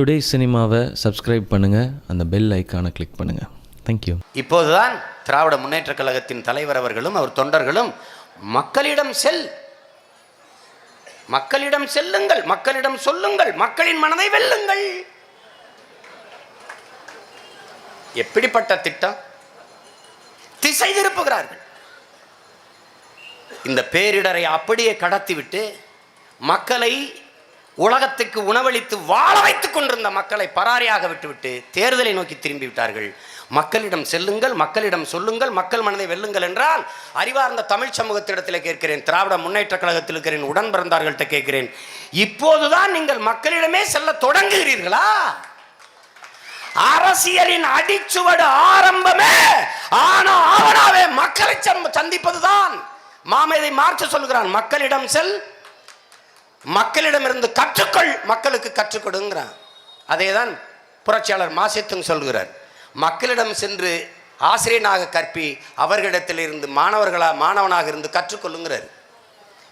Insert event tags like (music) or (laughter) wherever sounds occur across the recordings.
Today சினிமாவை subscribe பண்ணுங்கள் அந்த பெல் ஐக்கானை கிளிக் பண்ணுங்கள் தேங்க்யூ இப்போதுதான் திராவிட முன்னேற்றக் கழகத்தின் தலைவர் அவர்களும் அவர் தொண்டர்களும் மக்களிடம் செல். மக்களிடம் செல்லுங்கள் மக்களிடம் சொல்லுங்கள் மக்களின் மனதை வெல்லுங்கள். எப்படிப்பட்ட திட்டம்? திசை திருப்புகிறார்கள். இந்த பேரிடரை அப்படியே கடத்திவிட்டு மக்களை உலகத்துக்கு உணவளித்து வாழ வைத்துக் கொண்டிருந்த மக்களை பராரியாக விட்டுவிட்டு தேர்தலை நோக்கி திரும்பி விட்டார்கள். மக்களிடம் செல்லுங்கள் மக்களிடம் சொல்லுங்கள் மக்கள் மனதை வெல்லுங்கள் என்றால் அறிவார்ந்த தமிழ் சமூகத்திடத்தில் கேட்கிறேன் திராவிட முன்னேற்ற கழகத்தில் இருக்கிறேன் உடன் பிறந்தார்கள்ட்ட கேட்கிறேன். இப்போதுதான் நீங்கள் மக்களிடமே செல்ல தொடங்குகிறீர்களா? அரசியலின் அடிச்சுவடு ஆரம்பமே ஆனா ஆவனாவே மக்களை சந்திப்பதுதான். மாமேதை மாற்ற சொல்கிறான் மக்களிடம் செல் மக்களிடமிருந்து கற்றுக்கொள் மக்களுக்கு கற்றுக் கொடுங்கிறான் அதேதான் புரட்சியாளர் மாசித்துங் சொல்கிறார். மக்களிடம் சென்று ஆசிரியனாக கற்பி அவர்களிடத்தில் இருந்து மாணவர்களாக மாணவனாக இருந்து கற்றுக்கொள்ளுங்கிறார்.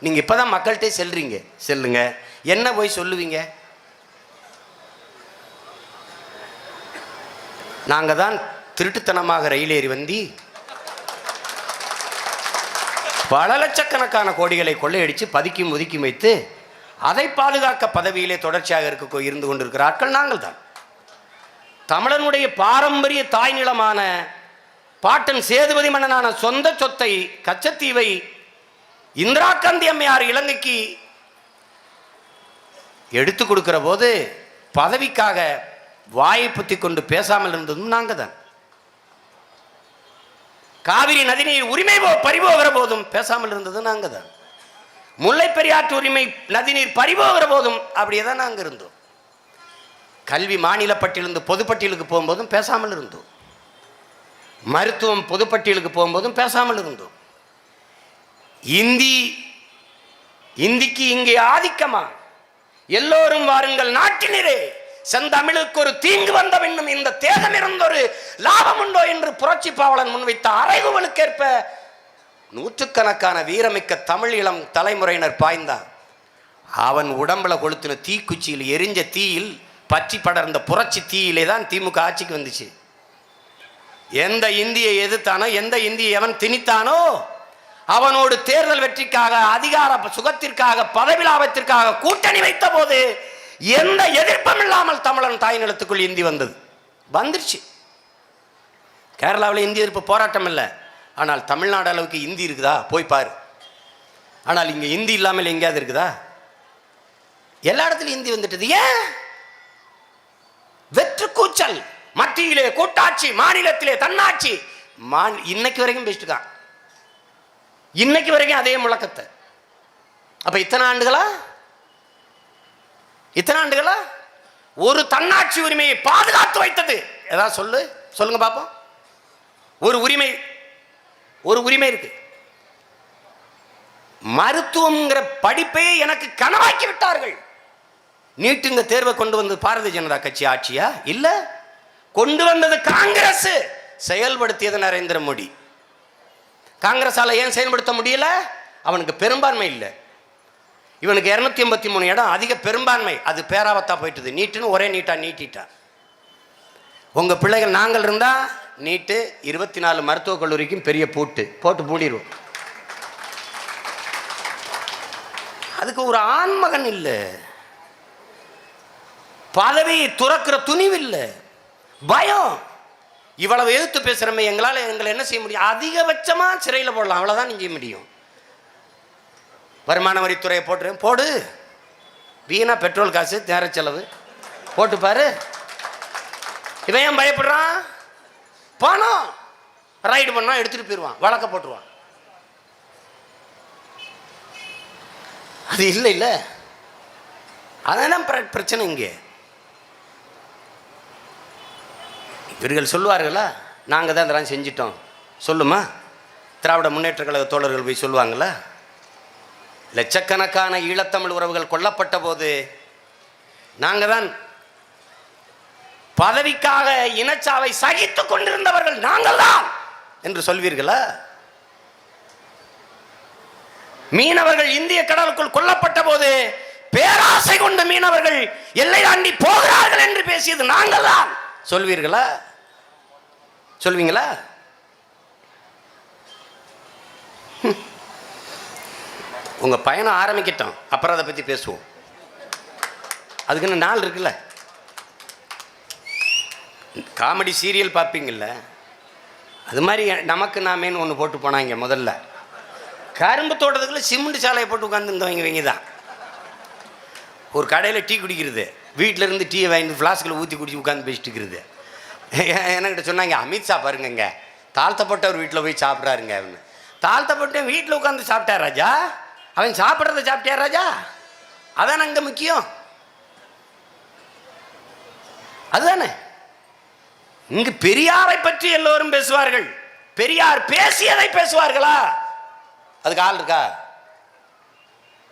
நீங்கள் இப்போ தான் மக்கள்கிட்டே செல்றீங்க. செல்லுங்க. என்ன போய் சொல்லுவீங்க? நாங்கள் தான் திருட்டுத்தனமாக ரயில் ஏறி வந்தி பல லட்சக்கணக்கான கோடிகளை கொள்ளையடித்து பதுக்கி முதுக்கி வைத்து அதை பாதுகாக்க பதவியிலே தொடர்ச்சியாக இருக்க இருந்து கொண்டிருக்கிற ஆட்கள் நாங்கள் தான். தமிழனுடைய பாரம்பரிய தாய் நிலமான பாட்டன் சேதுபதி மன்னனான சொந்த சொத்தை கச்சத்தீவை இந்திரா காந்தி அம்மையார் இலங்கைக்கு எடுத்து கொடுக்கிற போது பதவிக்காக வாயை புத்தி கொண்டு பேசாமல் இருந்ததும் நாங்கள் தான். காவிரி நதிநீர் உரிமை போ- பறிபோகிற போதும் பேசாமல் இருந்தது நாங்கள் தான். முல்லை பெரியாற்று உரிமை நதிநீர் பறிபோகிற போதும் அப்படியே தான் நாங்கள் இருந்தோம். கல்வி மாநில பட்டியலிருந்து பொதுப்பட்டியலுக்கு போகும்போதும் பேசாமல் இருந்தோம். மருத்துவம் பொதுப்பட்டியலுக்கு போகும்போதும் பேசாமல் இருந்தோம். இந்தி இந்திக்கு இங்கே ஆதிக்கமா? எல்லோரும் வாருங்கள் நாட்டினரே செந்தமிழுக்கு ஒரு தீங்கு வந்த பின்னும் இந்த தேகம் இருந்தொரு லாபம் உண்டோ என்று புரட்சி பாவலன் முன்வைத்த அறைகுவலுக்கேற்ப நூற்றுக்கணக்கான வீரமிக்க தமிழ் இளம் தலைமுறையினர் பாய்ந்தான் அவன் உடம்புல கொளுத்தின தீக்குச்சியில் எரிஞ்ச தீயில் பற்றி படர்ந்த புரட்சி தீயிலே தான் திமுக ஆட்சிக்கு வந்துச்சு. எந்த இந்தியை எதிர்த்தானோ எந்த இந்தியை எவன் திணித்தானோ அவனோடு தேர்தல் வெற்றிக்காக அதிகார சுகத்திற்காக பதவி லாபத்திற்காக கூட்டணி வைத்த போது எந்த எதிர்ப்பும் இல்லாமல் தமிழன் தாய் நிலத்துக்குள் இந்தி வந்தது. வந்துருச்சு. கேரளாவில் இந்திய எதிர்ப்பு போராட்டம் இல்லை. ஆனால் தமிழ்நாடு அளவுக்கு இந்தி இருக்குதா? போய் பாரு. ஆனால் இங்கே இந்தி இல்லாமல் எங்கேயாவது இருக்குதா? எல்லா இடத்துலையும் இந்தி வந்துட்டது. ஏன்? வெற்று கூச்சல். மத்தியிலே கூட்டாட்சி மாநிலத்திலே தன்னாட்சி. மா இன்னைக்கு வரைக்கும் பேசிட்டு இருக்கான். இன்னைக்கு வரைக்கும் அதே முழக்கத்தை. அப்ப இத்தனை ஆண்டுகளா? இத்தனை ஆண்டுகளா? ஒரு தன்னாட்சி உரிமையை பாதுகாத்து வைத்தது. ஏதாவது சொல்லு. சொல்லுங்க பாப்போம். ஒரு உரிமை ஒரு உரிமை இருக்கு. மருத்துவம்ங்கிற படிப்பையே எனக்கு கனவாக்கி விட்டார்கள். நீட்டுங்க தேர்வை கொண்டு வந்தது பாரதிய ஜனதா கட்சி ஆட்சியா? இல்ல. கொண்டு வந்தது காங்கிரஸ் செயல்படுத்தியது நரேந்திர மோடி. காங்கிரஸால ஏன் செயல்படுத்த முடியல? அவனுக்கு பெரும்பான்மை இல்லை. இவனுக்கு இரநூத்தி எண்பத்தி மூணு இடம் அதிக பெரும்பான்மை. அது பேராவத்தா போயிட்டுது. நீட்டுன்னு ஒரே நீட்டா நீட்டிட்டான் உங்க பிள்ளைகள் நாங்கள் இருந்தால் நீட்டு இருபத்தி நாலு மருத்துவக் கல்லூரிக்கும் பெரிய பூட்டு. போட்டு பூடிடுவோம் அதுக்கு ஒரு ஆண்மகன் இல்லை. பதவியை துறக்கிற துணிவு இல்லை. பயம். இவ்வளவு எதிர்த்து பேசுகிறமே எங்களால் எங்களை என்ன செய்ய முடியும்? அதிகபட்சமாக சிறையில் போடலாம். அவ்வளோதான் நீங்க செய்ய முடியும். வருமான வரித்துறையை போட்டுறேன் போடு. வீணா பெட்ரோல் காசு நேர செலவு. போட்டு பாரு. இவன் ஏன் பயப்படுறான்? பணம். ரைடு பண்ணா எடுத்துட்டு போயிடுவான் வழக்க போட்டுருவான். அது இல்லை இல்லை. அதான் பிரச்சனை இங்கே. இவர்கள் சொல்லுவார்களா? நாங்கள் தான் இதெல்லாம் செஞ்சிட்டோம். சொல்லுமா? திராவிட முன்னேற்ற கழக தோழர்கள் போய் சொல்லுவாங்களா? லட்சக்கணக்கான ஈழத்தமிழ் உறவுகள் கொல்லப்பட்ட போது நாங்கள் தான் பதவிக்காக இனச்சாவை சகித்துக் கொண்டிருந்தவர்கள் நாங்கள் தான் என்று சொல்வீர்களா? மீனவர்கள் இந்திய கடலுக்குள் கொல்லப்பட்ட போது பேராசை கொண்ட மீனவர்கள் எல்லை தாண்டி போகிறார்கள் என்று பேசியது நாங்கள் தான் சொல்வீர்களா? சொல்வீங்களா? உங்கள் உங்க பயணம் ஆரம்பிக்கட்டும். அப்புறம் அதை பத்தி பேசுவோம். அதுக்குன்னு நாள் இருக்குல்ல. காமெடி சீரியல் பார்ப்பீங்கள்ல அது மாதிரி நமக்கு நாமேன்னு ஒன்று போட்டு போனாங்க முதல்ல. கரும்பு தோட்டத்துக்குள்ள சிமெண்ட் சாலையை போட்டு உட்காந்துருந்தவங்க இவங்க தான். ஒரு கடையில் டீ குடிக்கிறது. வீட்டில் இருந்து டீயை வாங்கி ஃப்ளாஸ்கில் ஊற்றி குடிச்சு உட்காந்து பேசிட்டு இருக்கிறது. என்கிட்ட சொன்னாங்க அமித்ஷா பாருங்கங்க. தாழ்த்தப்பட்டவர் வீட்டில் போய் சாப்பிட்றாருங்க அவனு தாழ்த்தப்பட்ட வீட்டில் உட்காந்து சாப்பிட்டா ராஜா? அவன் சாப்பிட்றத சாப்பிட்டியா ராஜா? அதான் அங்கே முக்கியம். அதுதானே. இங்கு பெரியாரை பற்றி எல்லோரும் பேசுவார்கள். பெரியார் பேசியதை பேசுவார்களா? அதுக்கு ஆள் இருக்கா?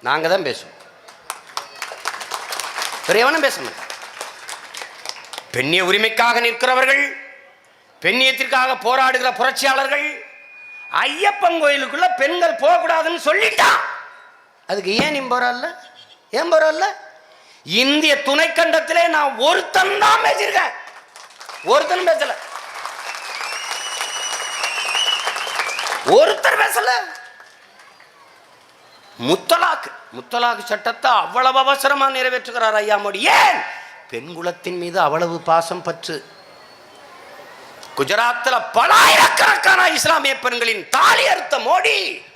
நாங்க தான் பேசுவோம். பெரியவனும் பேசணும் பேச பெண்ணிய உரிமைக்காக நிற்கிறவர்கள் பெண்ணியத்திற்காக போராடுகிற புரட்சியாளர்கள் ஐயப்பன் கோயிலுக்குள்ள பெண்கள் போகக்கூடாதுன்னு சொல்லிட்டான். அதுக்கு ஏன் நீ போறல்ல? ஏன் போறல்ல? இந்திய துணைக்கண்டத்திலே நான் ஒருத்தன் தான் பேசியிருக்கேன். ஒருத்தன் பேசல. ஒருத்தர் பேசல. முத்தலாக்கு முத்தலாக்கு சட்டத்தை அவ்வளவு அவசரமா நிறைவேற்றுகிறார் ஐயா மோடி. ஏன்? பெண் குலத்தின் மீது அவ்வளவு பாசம் பற்று. குஜராத்தில் பலாயிரக்கணக்கான இஸ்லாமிய பெண்களின் தாலி அறுத்த மோடி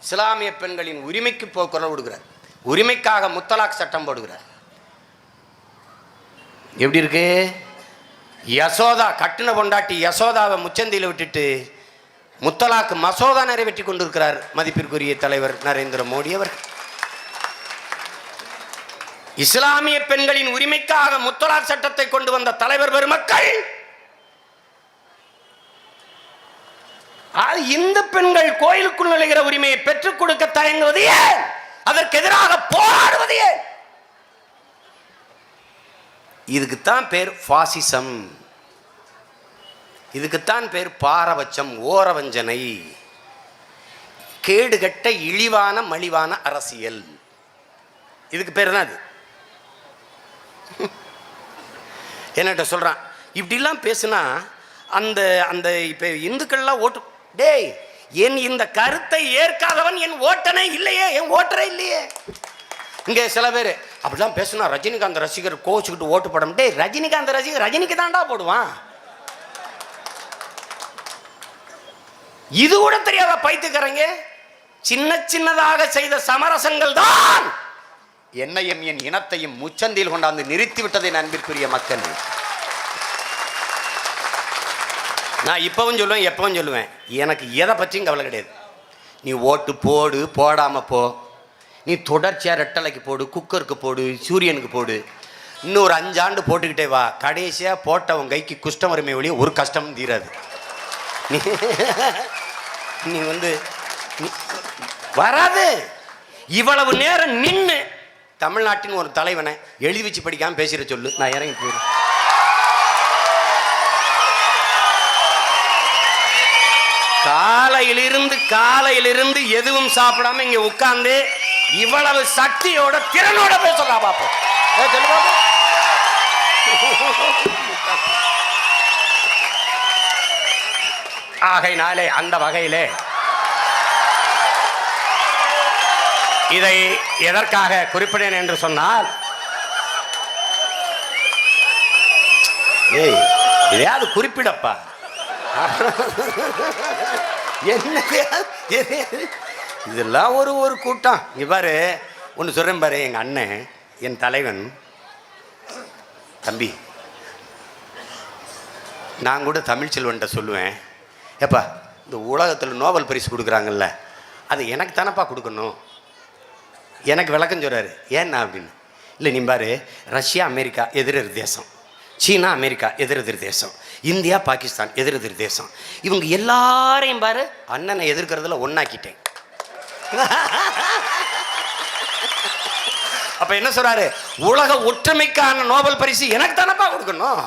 இஸ்லாமிய பெண்களின் உரிமைக்கு போக்குரல் விடுகிறார் உரிமைக்காக முத்தலாக் சட்டம் போடுகிறார். எப்படி இருக்கு? யசோதா கட்டின பொண்டாட்டி யசோதாவை முச்சந்தியில் விட்டுட்டு முத்தலாக்கு மசோதா நிறைவேற்றி கொண்டிருக்கிறார் மதிப்பிற்குரிய தலைவர் நரேந்திர மோடி அவர் இஸ்லாமிய பெண்களின் உரிமைக்காக முத்தலாக் சட்டத்தை கொண்டு வந்த தலைவர் பெருமக்கள் ஆ- இந்து பெண்கள் கோயிலுக்குள் நுழைகிற உரிமையை பெற்றுக் கொடுக்க தயங்குவது ஏன்? அதற்கு எதிராக போராடுவது ஏன்? இதுக்குத்தான் பேர் ஃபாசிசம். இதுக்குத்தான் பேர் பாரபட்சம் ஓரவஞ்சனை. கேடுகட்ட இழிவான மலிவான அரசியல். இதுக்கு பேர் தான் அது? என்னட்ட சொல்கிறான் இப்படிலாம் பேசுனா அந்த அந்த இப்போ இந்துக்கள்லாம் ஓட்டு டேய் என் இந்த கருத்தை ஏற்காதவன் என் ஓட்டனே இல்லையே என் ஓட்டரே இல்லையே. இங்கே சில பேர் அப்படிலாம் பேசுனா ரஜினிகாந்த் ரசிகர் கோச்சுக்கிட்டு ஓட்டு போட ரஜினிகாந்த் ரசிகர் ரஜினிக்கு தாண்டா போடுவான். இது கூட தெரியாத பைத்துக்கிறங்க சின்ன சின்னதாக செய்த சமரசங்கள் தான். என்னையும் என் இனத்தையும் முச்சந்தியில் கொண்டாந்து நிறுத்திவிட்டதை அன்பிற்குரிய மக்கள். நான் இப்பவும் சொல்லுவேன் எப்பவும் சொல்லுவேன். எனக்கு எதை பற்றியும் கவலை கிடையாது. நீ ஓட்டு போடு போடாம போ. நீ தொடர்ச்சியாக ரெட்டலைக்கு போடு குக்கருக்கு போடு சூரியனுக்கு போடு. இன்னும் ஒரு அஞ்சாண்டு போட்டுக்கிட்டே வா. கடைசியாக போட்டவன் கைக்கு குஷ்டம் வறுமை ஒழிய ஒரு கஷ்டம் தீராது. நீ நீ வந்து வராது. இவ்வளவு நேரம் நின்று தமிழ்நாட்டின் ஒரு தலைவனை எழுதி வச்சு படிக்காமல் பேசுற சொல்லு. நான் இறங்கி போயிடுறேன். காலையிலிருந்து காலையிலிருந்து எதுவும் சாப்பிடாம இங்கே உட்காந்து இவ்வளவு சக்தியோட திறனோட பேசுறா பாப்போம். ஆகையினாலே அந்த வகையிலே இதை எதற்காக குறிப்பிடேன் என்று சொன்னால் ஏய் எதையாவது குறிப்பிடப்பா. (laughs) என்ன இதெல்லாம் ஒரு ஒரு கூட்டம். இவ்வாறு ஒன்று சொல்கிறேன் பாரு எங்கள் அண்ணன் என் தலைவன் தம்பி. நான் கூட தமிழ் செல்வன்கிட்ட சொல்லுவேன் ஏப்பா இந்த உலகத்தில் நோபல் பரிசு கொடுக்குறாங்கல்ல அது எனக்கு தானப்பா கொடுக்கணும்? எனக்கு விளக்கம் சொல்கிறாரு ஏன்னா அப்படின்னு. இல்லை நீ பாரு ரஷ்யா அமெரிக்கா எதிரெதிர் தேசம். சீனா அமெரிக்கா எதிரெதிர் தேசம். இந்தியா பாகிஸ்தான் எதிரெதிர் தேசம். இவங்க எல்லாரையும் பாரு அண்ணனை எதிர்க்கிறதுல ஒன்றாக்கிட்டேன் அப்ப என்ன சொல்றாரு? உலக ஒற்றுமைக்கான நோபல் பரிசு எனக்கு தானப்பா கொடுக்கணும்.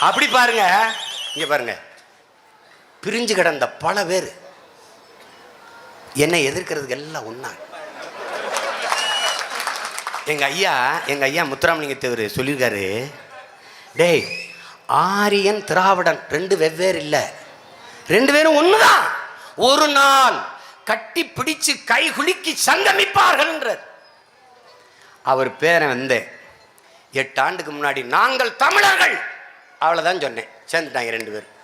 அப்படி பாருங்க இங்க பாருங்க. பிரிஞ்சு கிடந்த பல பேர் என்னை எதிர்க்கிறதுக்கு எல்லாம் ஒன்றா எங்க ஐயா எங்க ஐயா முத்துராமலிங்க தேவர் சொல்லியிருக்காரு டேய் ஆரியன் திராவிடன் ரெண்டு வெவ்வேறு இல்லை. ரெண்டு பேரும் ஒண்ணுதான். ஒரு நாள் கட்டி பிடிச்சு கை குலுக்கி சங்கமிப்பார்கள்ன்றார். அவர் பேரை வந்து எட்டு ஆண்டுக்கு முன்னாடி நாங்கள் தமிழர்கள். அவ்வளோதான் சொன்னேன். சேர்ந்துட்டாங்க ரெண்டு பேரும்.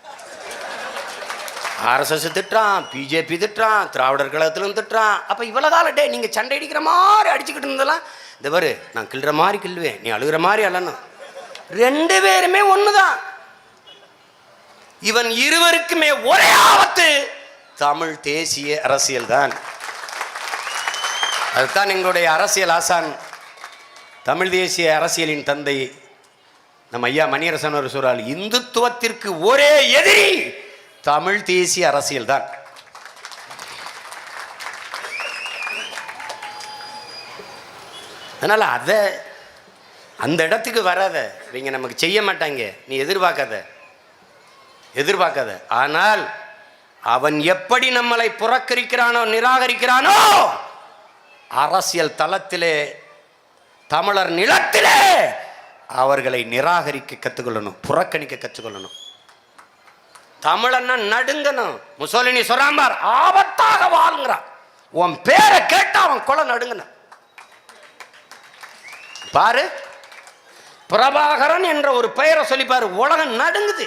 ஆர்எஸ்எஸ் திட்டுறான் பிஜேபி திட்டுறான் திராவிடர் கழகத்திலும் திட்டுறான். அப்போ இவ்வளோ காலம் டே நீங்கள் சண்டை அடிக்கிற மாதிரி அடிச்சுக்கிட்டு இருந்தெல்லாம் இந்த பாரு நான் கிள்ளுற மாதிரி கிள்ளுவேன் நீ அழுகிற மாதிரி அழணும். ரெண்டு பேருமே ஒன்று தான் இவன் இருவருக்குமே ஒரே ஆபத்து. தமிழ் தேசிய அரசியல் தான். அதுதான் எங்களுடைய அரசியல் ஆசான். தமிழ் தேசிய அரசியலின் தந்தை நம்ம ஐயா மணியரசன் ஒரு சொல்றால் இந்துத்துவத்திற்கு ஒரே எதிரி தமிழ் தேசிய அரசியல் தான். அதனால அதை அந்த இடத்துக்கு வராத இவங்க நமக்கு செய்ய மாட்டாங்க நீ எதிர்பார்க்காத எதிர்பார்க்காத. ஆனால் அவன் எப்படி நம்மளை புறக்கரிக்கிறானோ நிராகரிக்கிறானோ அரசியல் தளத்திலே தமிழர் நிலத்திலே அவர்களை நிராகரிக்க கற்றுக்கொள்ளணும் புறக்கணிக்க கற்றுக்கொள்ளணும் தமிழன்னா நடுங்கணும். முசோலினி சொராம்பார் ஆபத்தாக வாழ்கிறான் உன் பேரை கேட்டா அவன் கொலை நடுங்கணும் பாரு பிரபாகரன் என்ற ஒரு பெயரை சொல்லி பாரு உலகம் நடுங்குது.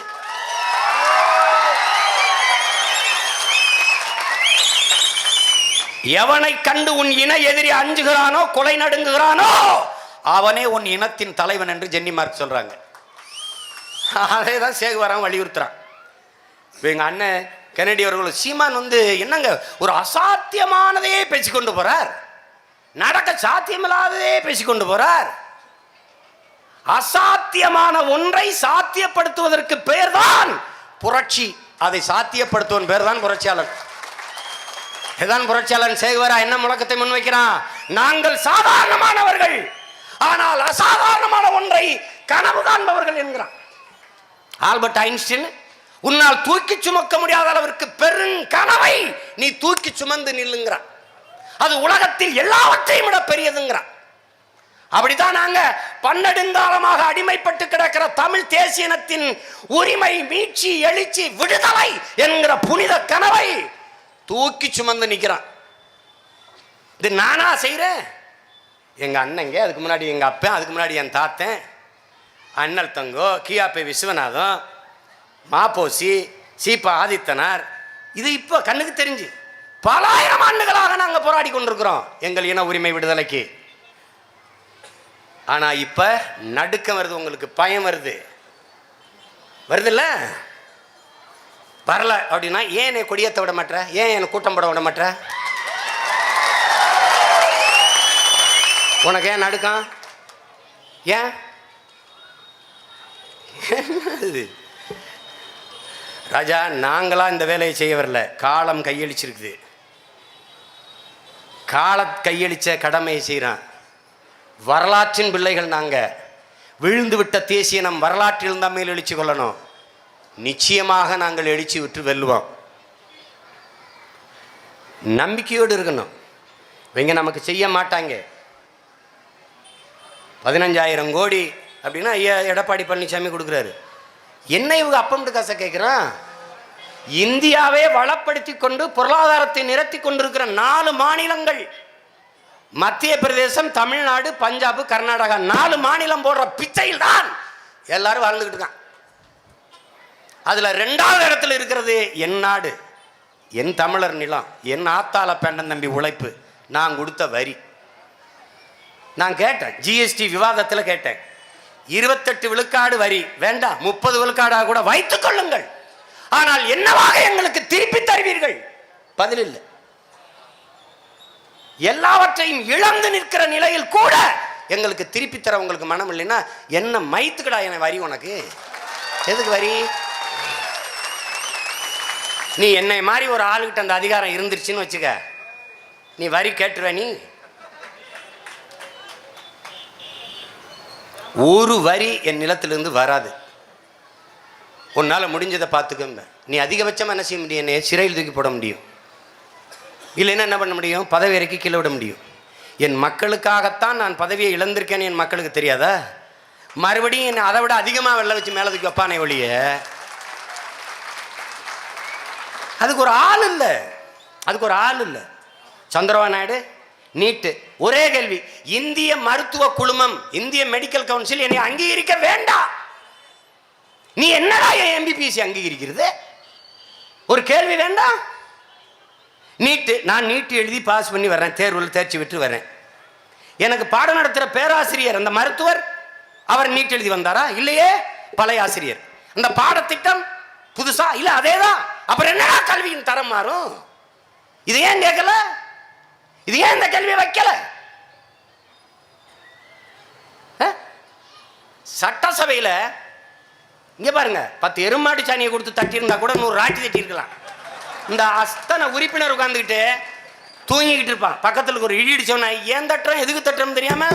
எவனை கண்டு உன் இன எதிரி அஞ்சுகிறானோ கொலை நடுங்குகிறானோ அவனே உன் இனத்தின் தலைவன் என்று ஜென்னி மார்க் சொல்றாங்க. அதே தான் சேகுவரம் வலியுறுத்துறான். இப்போ எங்கள் அண்ணன் கெனடி அவர்கள் சீமான் வந்து என்னங்க ஒரு அசாத்தியமானதையே பேசிக்கொண்டு போறார். நடக்க சாத்தியமில்லாததே பேசிக்கொண்டு போறார். அசாத்தியமான ஒன்றை சாத்தியப்படுத்துவதற்கு பெயர்தான் புரட்சி. அதை சாத்தியப்படுத்துவன் பேர் தான் புரட்சியாளன். இதான் புரட்சியாளன் சேகுவரா. என்ன முழக்கத்தை முன்வைக்கிறான்? நாங்கள் சாதாரணமானவர்கள். ஆனால் அசாதாரணமான ஒன்றை கனவு காண்பவர்கள் என்கிறான். ஆல்பர்ட் ஐன்ஸ்டீன் உன்னால் தூக்கி சுமக்க முடியாத அளவிற்கு பெரும் கனவை நீ தூக்கி சுமந்து நில்லுங்கிறான். அது உலகத்தில் எல்லாவற்றையும் விட பெரியதுங்கிறான். அப்படிதான் நாங்க பன்னெடுங்காலமாக அடிமைப்பட்டு கிடக்கிற தமிழ் தேசியனத்தின் உரிமை மீட்சி எழுச்சி விடுதலை என்கிற புனித கனவை தூக்கி சுமந்து நிற்கிறான் இது நானா செய்கிறேன் எங்கள் அண்ணங்க அதுக்கு முன்னாடி எங்கள் அப்பன் அதுக்கு முன்னாடி என் தாத்தன் அண்ணல் தங்கோ கியாப்பை விஸ்வநாதம் மாப்போசி சீப்பா ஆதித்தனார். இது இப்போ கண்ணுக்கு தெரிஞ்சு. பலாயிரம் ஆண்டுகளாக நாங்கள் போராடி கொண்டிருக்கிறோம் எங்கள் இன உரிமை விடுதலைக்கு. ஆனால் இப்போ நடுக்கம் வருது உங்களுக்கு பயம் வருது. வருதுல்ல? வரல அப்படின்னா ஏன் என்னை கொடியேற்ற விட மாட்டேற? ஏன் என்னை கூட்டம் போட விட மாட்டேற? உனக்கு ஏன் நடுக்கம்? ஏன்? என்னது? ராஜா நாங்களாம் இந்த வேலையை செய்ய வரல. காலம் கையளிச்சிருக்குது. கால கையளிச்ச கடமையை செய்கிறான் வரலாற்றின் பிள்ளைகள் நாங்கள் விழுந்து விட்ட தேசிய நம் வரலாற்றில் தான் மேல் கொள்ளணும். நிச்சயமாக நாங்கள் எழுச்சி விட்டு வெல்லுவோம். நம்பிக்கையோடு இருக்கணும். இவங்க நமக்கு செய்ய மாட்டாங்க. பதினஞ்சாயிரம் கோடி அப்படின்னா ஐயா எடப்பாடி பழனிசாமி கொடுக்குறாரு. என்ன இவங்க அப்பம்ட்டு காசை கேட்குறான்? இந்தியாவே வளப்படுத்தி கொண்டு பொருளாதாரத்தை நிறுத்தி கொண்டிருக்கிற நாலு மாநிலங்கள். மத்திய பிரதேசம் தமிழ்நாடு பஞ்சாப் கர்நாடகா. நாலு மாநிலம் போடுற பிச்சையில் தான் எல்லாரும் வாழ்ந்துக்கிட்டு இருக்கான் அதில் ரெண்டாவது இடத்துல இருக்கிறது என் நாடு என் தமிழர் நிலம் என் ஆத்தால பெண்டன் தம்பி உழைப்பு. நான் கொடுத்த வரி. நான் கேட்டேன் ஜிஎஸ்டி விவாதத்தில் கேட்டேன். இருபத்தெட்டு விழுக்காடு வரி. வேண்டாம் முப்பது விழுக்காடாக கூட வைத்துக் கொள்ளுங்கள். ஆனால் என்னவாக எங்களுக்கு திருப்பி தருவீர்கள்? பதில் இல்லை. எல்லாவற்றையும் இழந்து நிற்கிற நிலையில் கூட எங்களுக்கு திருப்பி தர உங்களுக்கு மனம் இல்லைன்னா என்ன மைத்துக்கடா என வரி உனக்கு? எதுக்கு வரி? நீ என்னை மாதிரி ஒரு ஆளுகிட்ட அந்த அதிகாரம் இருந்துருச்சுன்னு வச்சுக்க. நீ வரி கேட்டுருவ நீ. ஒரு வரி என் நிலத்திலிருந்து வராது. உன்னால் முடிஞ்சதை பார்த்துக்கோங்க. நீ அதிகபட்சமாக என்ன செய்ய முடியும்? என்னை சிறையில் தூக்கி போட முடியும். இல்லைன்னா என்ன பண்ண முடியும்? பதவி இறக்கி கீழே விட முடியும். என் மக்களுக்காகத்தான் நான் பதவியை இழந்திருக்கேன்னு என் மக்களுக்கு தெரியாதா? மறுபடியும் என்னை அதை விட அதிகமாக வெள்ள வச்சு மேலே தூக்கி வைப்பானே ஒழிய அதுக்கு ஒரு ஆள் இல்லை. அதுக்கு ஒரு ஆள் இல்லை. சந்திரபாபு நாயுடு நீட்டு. ஒரே கேள்வி இந்திய மருத்துவ குழுமம் இந்திய மெடிக்கல் கவுன்சில் என்னை அங்கீகரிக்க வேண்டாம் நீ என்னடா என் எம்பிபிஎஸ்சி அங்கீகரிக்கிறது? ஒரு கேள்வி வேண்டாம் நீட்டு. நான் நீட்டு எழுதி பாஸ் பண்ணி வர்றேன். தேர்வில் தேர்ச்சி விட்டு வரேன் எனக்கு பாடம் நடத்துகிற பேராசிரியர் அந்த மருத்துவர் அவர் நீட் எழுதி வந்தாரா? இல்லையே பழைய ஆசிரியர். அந்த பாடத்திட்டம் புதுசா? இல்ல அதேதான். அப்புறம் என்னடா கல்வியின் தரம் மாறும்? இது ஏன் கேட்கல? இது ஏன் இந்த கல்வியை வைக்கல? அஹ்? சட்டசபையில இங்க பாருங்க பத்து எருமாட்டு சாணியை கொடுத்து தட்டியிருந்தா கூட நூறு ராட்டி தட்டியிருக்கலாம். இந்த அஸ்தன உறுப்பினர் உட்காந்துக்கிட்டு தூங்கிக்கிட்டு இருப்பான். பக்கத்தில் ஒரு இடி ஏன் தட்டுறேன்? எதுக்கு தட்டுறோம் தெரியாம?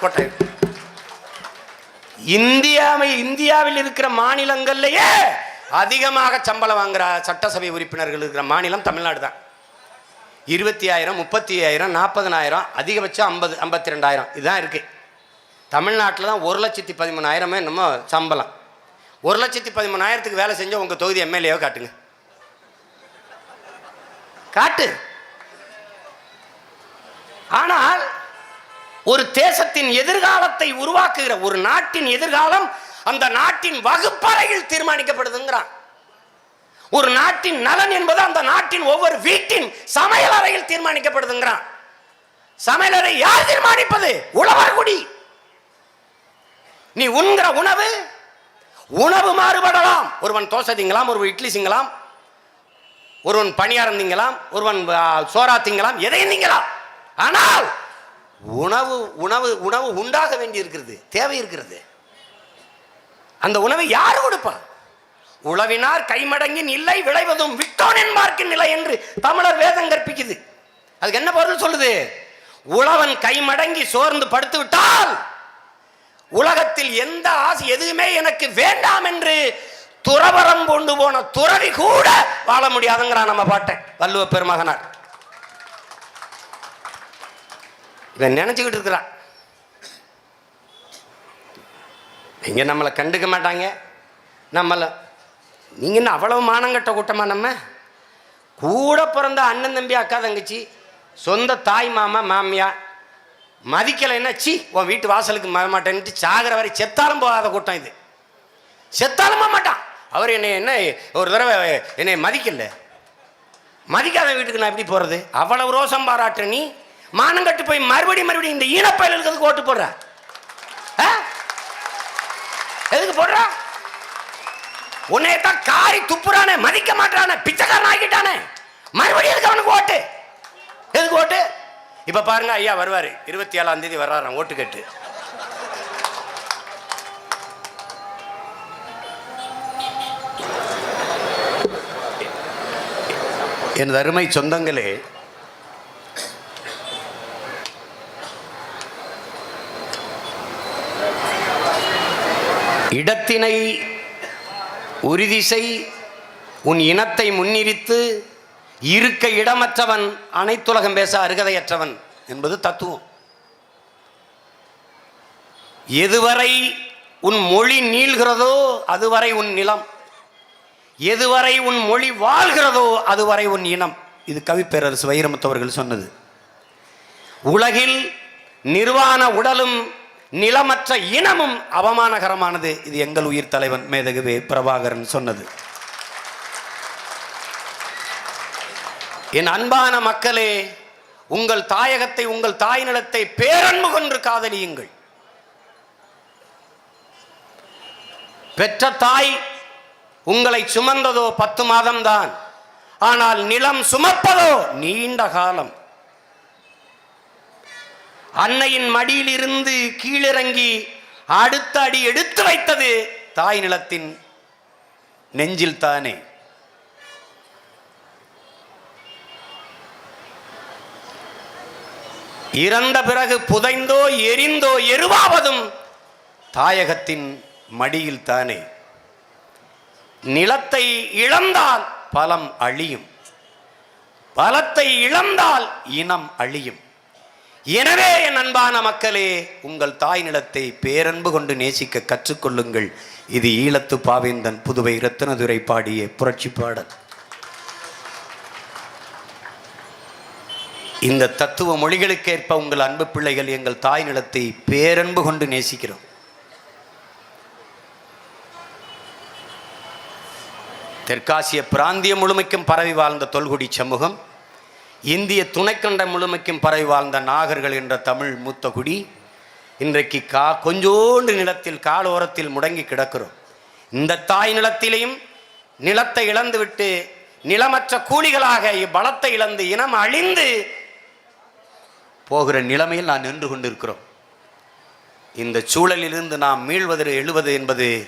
கொட்டை இந்தியாவை இந்தியாவில் இருக்கிற மாநிலங்கள்லயே அதிகமாக சம்பளம் வாங்குற சட்டசபை உறுப்பினர்கள் இருக்கிற மாநிலம் தமிழ்நாடு தான். இருபத்தி ஆயிரம் முப்பத்தி ஆயிரம் நாற்பதனாயிரம் அதிகபட்சம் ஐம்பது ஐம்பத்தி ரெண்டாயிரம் இதுதான் இருக்கு. தமிழ்நாட்டில் தான் ஒரு லட்சத்தி பதிமூணாயிரமே நம்ம சம்பளம். ஒரு லட்சத்தி பதிமூணாயிரத்துக்கு வேலை செஞ்சால் உங்கள் தொகுதி எம்எல்ஏவை காட்டுங்க. காட்டு. ஆனால் ஒரு தேசத்தின் எதிர்காலத்தை உருவாக்குகிற ஒரு நாட்டின் எதிர்காலம் அந்த நாட்டின் வகுப்பறையில் தீர்மானிக்கப்படுதுங்கிறான். ஒரு நாட்டின் நலன் என்பது அந்த நாட்டின் ஒவ்வொரு வீட்டின் சமையல் அறையில் தீர்மானிக்கப்படுதுங்கிறான். சமையலறை யார் தீர்மானிப்பது? உழவர் குடி. நீ உண்கிற உணவு உணவு மாறுபடலாம். ஒருவன் தோசை திங்கலாம் ஒருவன் இட்லி சிங்கலாம் ஒருவன் பணியாரம் திங்கலாம் ஒருவன் சோறா திங்கலாம் எதையும் திங்கலாம். ஆனால் உணவு உணவு உணவு உண்டாக வேண்டி இருக்கிறது தேவை இருக்கிறது. அந்த உணவை யார் கொடுப்பா உழவினார் கைமடங்கின் இல்லை விளைவதும் விட்டோன் என்பார்க்கின் நிலை என்று தமிழர் வேதம் கற்பிக்குது. அதுக்கு என்ன பொருள் சொல்லுது? உழவன் கைமடங்கி சோர்ந்து படுத்து விட்டால் உலகத்தில் எந்த ஆசை எதுவுமே எனக்கு வேண்டாம் என்று துறவரம் கொண்டு போன துறவி கூட வாழ முடியாதுங்கிறான் நம்ம பாட்டை வள்ளுவ பெருமகனார். இதை நினச்சிக்கிட்டு இருக்கிறான். இங்கே நம்மளை கண்டுக்க மாட்டாங்க. நம்மளை நீங்கள் என்ன அவ்வளவு மானங்கட்ட கூட்டமாக நம்ம? கூட பிறந்த அண்ணன் தம்பி அக்கா தங்கச்சி சொந்த தாய் மாமா மாமியா மதிக்கலைன்னா சி உன் வீட்டு வாசலுக்கு மற மாட்டேன்ட்டு சாகிற வரை செத்தாலும் போகாத கூட்டம் இது. செத்தாலும் போக மாட்டான். அவர் என்னை என்ன ஒரு தடவை என்னை மதிக்கல. மதிக்காத வீட்டுக்கு நான் எப்படி போகிறது அவ்வளவு ரோசம் பாராட்டு நீ மானம் கட்டு போய் மறுபடியும் மறுபடியும் இந்த ஈனப்பயலுக்கு ஓட்டு போடுற. ஆ? எதுக்கு போடுற? உன்னையத்தான் காரி துப்புறானே மதிக்க மாட்டானே பிச்சைக்காரன் ஆக்கிட்டானே. மறுபடியும் எதுக்கு அவனுக்கு ஓட்டு? எதுக்கு ஓட்டு? இப்ப பாருங்க ஐயா வருவாரு. இருபத்தி ஏழாம் தேதி வர்றாராம் ஓட்டு கேட்டு. எனது அருமை சொந்தங்களே இடத்தினை உறுதி செய் உன் இனத்தை முன்னிறித்து இருக்க இடமற்றவன் அனைத்துலகம் பேச அருகதையற்றவன் என்பது தத்துவம். எதுவரை உன் மொழி நீள்கிறதோ அதுவரை உன் நிலம். எதுவரை உன் மொழி வாழ்கிறதோ அதுவரை உன் இனம். இது கவிப்பேரரசு வைரமுத்தவர்கள் சொன்னது. உலகில் நிர்வாண உடலும் நிலமற்ற இனமும் அவமானகரமானது. இது எங்கள் உயிர் தலைவன் மேதகுவே பிரபாகரன் சொன்னது. என் அன்பான மக்களே உங்கள் தாயகத்தை உங்கள் தாய் நிலத்தை பேரன்பு கொன்று காதலியுங்கள். பெற்ற தாய் உங்களை சுமந்ததோ பத்து மாதம்தான். ஆனால் நிலம் சுமப்பதோ நீண்ட காலம். அன்னையின் மடியில் இருந்து கீழிறங்கி அடுத்த அடி எடுத்து வைத்தது தாய் நிலத்தின் நெஞ்சில் தானே. இறந்த பிறகு புதைந்தோ எரிந்தோ எருவாவதும் தாயகத்தின் மடியில் தானே. நிலத்தை இழந்தால் பலம் அழியும். பலத்தை இழந்தால் இனம் அழியும். எனவே என் அன்பான மக்களே உங்கள் தாய் நிலத்தை பேரன்பு கொண்டு நேசிக்க கற்றுக்கொள்ளுங்கள். இது ஈழத்து பாவேந்தன் புதுவை ரத்தனதுரை பாடிய புரட்சி பாடல். இந்த தத்துவ மொழிகளுக்கேற்ப உங்கள் அன்பு பிள்ளைகள் எங்கள் தாய் நிலத்தை பேரன்பு கொண்டு நேசிக்கிறோம். தெற்காசிய பிராந்தியம் முழுமைக்கும் பரவி வாழ்ந்த தொல்குடி சமூகம் இந்திய துணைக்கண்டம் முழுமைக்கும் பரவி வாழ்ந்த நாகர்கள் என்ற தமிழ் மூத்த குடி இன்றைக்கு கா கொஞ்சோண்டு நிலத்தில் காலோரத்தில் முடங்கி கிடக்கிறோம். இந்த தாய் நிலத்திலையும் நிலத்தை இழந்துவிட்டு நிலமற்ற கூலிகளாக இப்பலத்தை இழந்து இனம் அழிந்து போகிற நிலைமையில் நான் நின்று கொண்டிருக்கிறோம். இந்த சூழலிலிருந்து நாம் மீள்வது எழுவது என்பது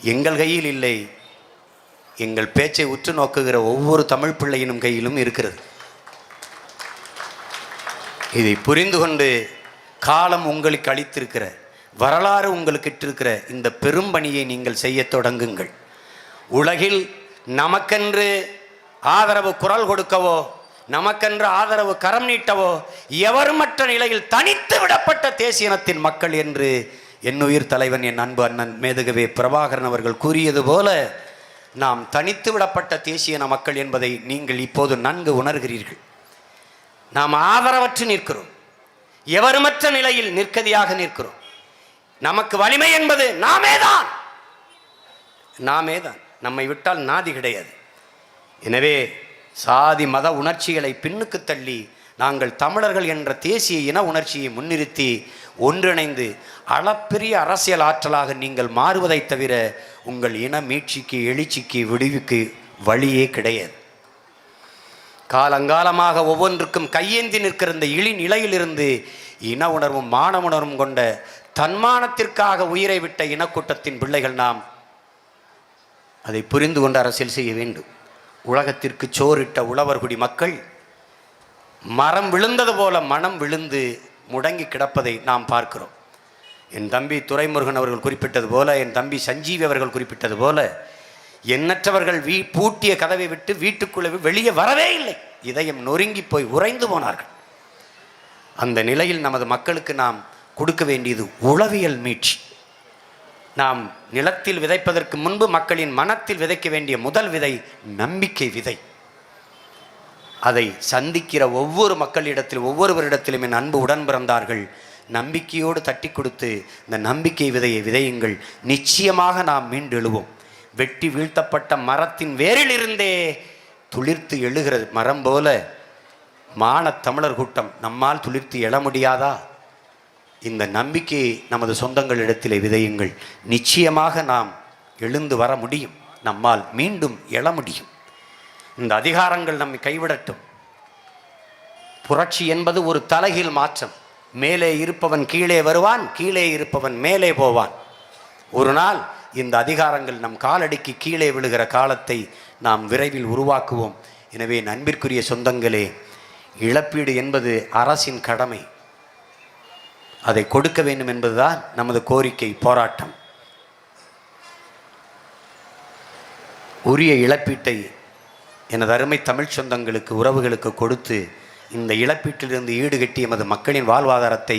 எங்கள் கையில் இல்லை. எங்கள் பேச்சை உற்று நோக்குகிற ஒவ்வொரு தமிழ் பிள்ளையினும் கையிலும் இருக்கிறது. இதை புரிந்து கொண்டு காலம் உங்களுக்கு அளித்திருக்கிற வரலாறு உங்களுக்கு இருக்கிற இந்த பெரும்பணியை நீங்கள் செய்யத் தொடங்குங்கள். உலகில் நமக்கென்று ஆதரவு குரல் கொடுக்கவோ நமக்கென்று ஆதரவு கரம் நீட்டவோ எவருமற்ற நிலையில் தனித்து விடப்பட்ட தேசியனத்தின் மக்கள் என்று என்னுயிர் தலைவன் என் அன்பு அண்ணன் மேதகவே பிரபாகரன் அவர்கள் கூறியது போல நாம் தனித்து விடப்பட்ட தேசியன மக்கள் என்பதை நீங்கள் இப்போது நன்கு உணர்கிறீர்கள். நாம் ஆதரவற்று நிற்கிறோம். எவருமற்ற நிலையில் நிற்கதியாக நிற்கிறோம். நமக்கு வலிமை என்பது நாமே தான் நாமே தான் நம்மை விட்டால் நாதி கிடையாது. எனவே சாதி மத உணர்ச்சிகளை பின்னுக்கு தள்ளி நாங்கள் தமிழர்கள் என்ற தேசிய இன உணர்ச்சியை முன்னிறுத்தி ஒன்றிணைந்து அளப்பெரிய அரசியல் ஆற்றலாக நீங்கள் மாறுவதைத் தவிர உங்கள் இன மீட்சிக்கு எழுச்சிக்கு விடுவிக்கு வழியே கிடையாது. காலங்காலமாக ஒவ்வொன்றுக்கும் கையேந்தி நிற்கிற இந்த இழி நிலையிலிருந்து இன உணர்வும் மான உணர்வும் கொண்ட தன்மானத்திற்காக உயிரை விட்ட இனக்கூட்டத்தின் பிள்ளைகள் நாம் அதை புரிந்து கொண்டு அரசியல் செய்ய வேண்டும். உலகத்திற்கு சோறிட்ட உழவர்குடி மக்கள் மரம் விழுந்தது போல மனம் விழுந்து முடங்கி கிடப்பதை நாம் பார்க்கிறோம். என் தம்பி துரைமுருகன் அவர்கள் குறிப்பிட்டது போல என் தம்பி சஞ்சீவி அவர்கள் குறிப்பிட்டது போல எண்ணற்றவர்கள் வீ பூட்டிய கதவை விட்டு வீட்டுக்குள்ளே வெளியே வரவே இல்லை. இதயம் நொறுங்கி போய் உறைந்து போனார்கள். அந்த நிலையில் நமது மக்களுக்கு நாம் கொடுக்க வேண்டியது உளவியல் மீட்சி. நாம் நிலத்தில் விதைப்பதற்கு முன்பு மக்களின் மனத்தில் விதைக்க வேண்டிய முதல் விதை நம்பிக்கை விதை. அதை சந்திக்கிற ஒவ்வொரு மக்களிடத்தில் ஒவ்வொருவரிடத்திலும் என் அன்பு உடன் பிறந்தார்கள் நம்பிக்கையோடு தட்டி கொடுத்து இந்த நம்பிக்கை விதையை விதையுங்கள். நிச்சயமாக நாம் மீண்டெழுவோம் வெட்டி வீழ்த்தப்பட்ட மரத்தின் வேரிலிருந்தே துளிர்த்து எழுகிறது. மரம் போல மானத் தமிழர் கூட்டம் நம்மால் துளிர்த்து எழ முடியாதா? இந்த நம்பிக்கையை நமது சொந்தங்களிடத்திலே விதையுங்கள். நிச்சயமாக நாம் எழுந்து வர முடியும். நம்மால் மீண்டும் எழ முடியும். இந்த அதிகாரங்கள் நம்மை கைவிடட்டும். புரட்சி என்பது ஒரு தலைகீழ் மாற்றம். மேலே இருப்பவன் கீழே வருவான் கீழே இருப்பவன் மேலே போவான். ஒரு நாள் இந்த அதிகாரங்கள் நம் காலடிக்கு கீழே விழுகிற காலத்தை நாம் விரைவில் உருவாக்குவோம். எனவே நண்பிற்குரிய சொந்தங்களே இழப்பீடு என்பது அரசின் கடமை. அதை கொடுக்க வேண்டும் என்பதுதான் நமது கோரிக்கை போராட்டம். உரிய இழப்பீட்டை எனது அருமை தமிழ் சொந்தங்களுக்கு உறவுகளுக்கு கொடுத்து இந்த இழப்பீட்டிலிருந்து ஈடுகட்டி எமது மக்களின் வாழ்வாதாரத்தை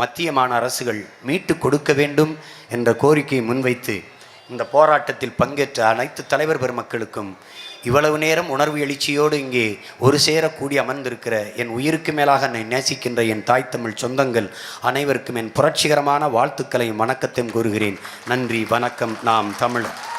மத்திய மாநில அரசுகள் மீட்டு கொடுக்க வேண்டும் என்ற கோரிக்கையை முன்வைத்து இந்த போராட்டத்தில் பங்கேற்ற அனைத்து தலைவர் பெருமக்களுக்கும் இவ்வளவு நேரம் உணர்வு எழுச்சியோடு இங்கே ஒரு சேரக்கூடி அமர்ந்திருக்கிற என் உயிருக்கு மேலாக என்னை நேசிக்கின்ற என் தாய் தமிழ் சொந்தங்கள் அனைவருக்கும் என் புரட்சிகரமான வாழ்த்துக்களையும் வணக்கத்தையும் கூறுகிறேன். நன்றி வணக்கம். நாம் தமிழர்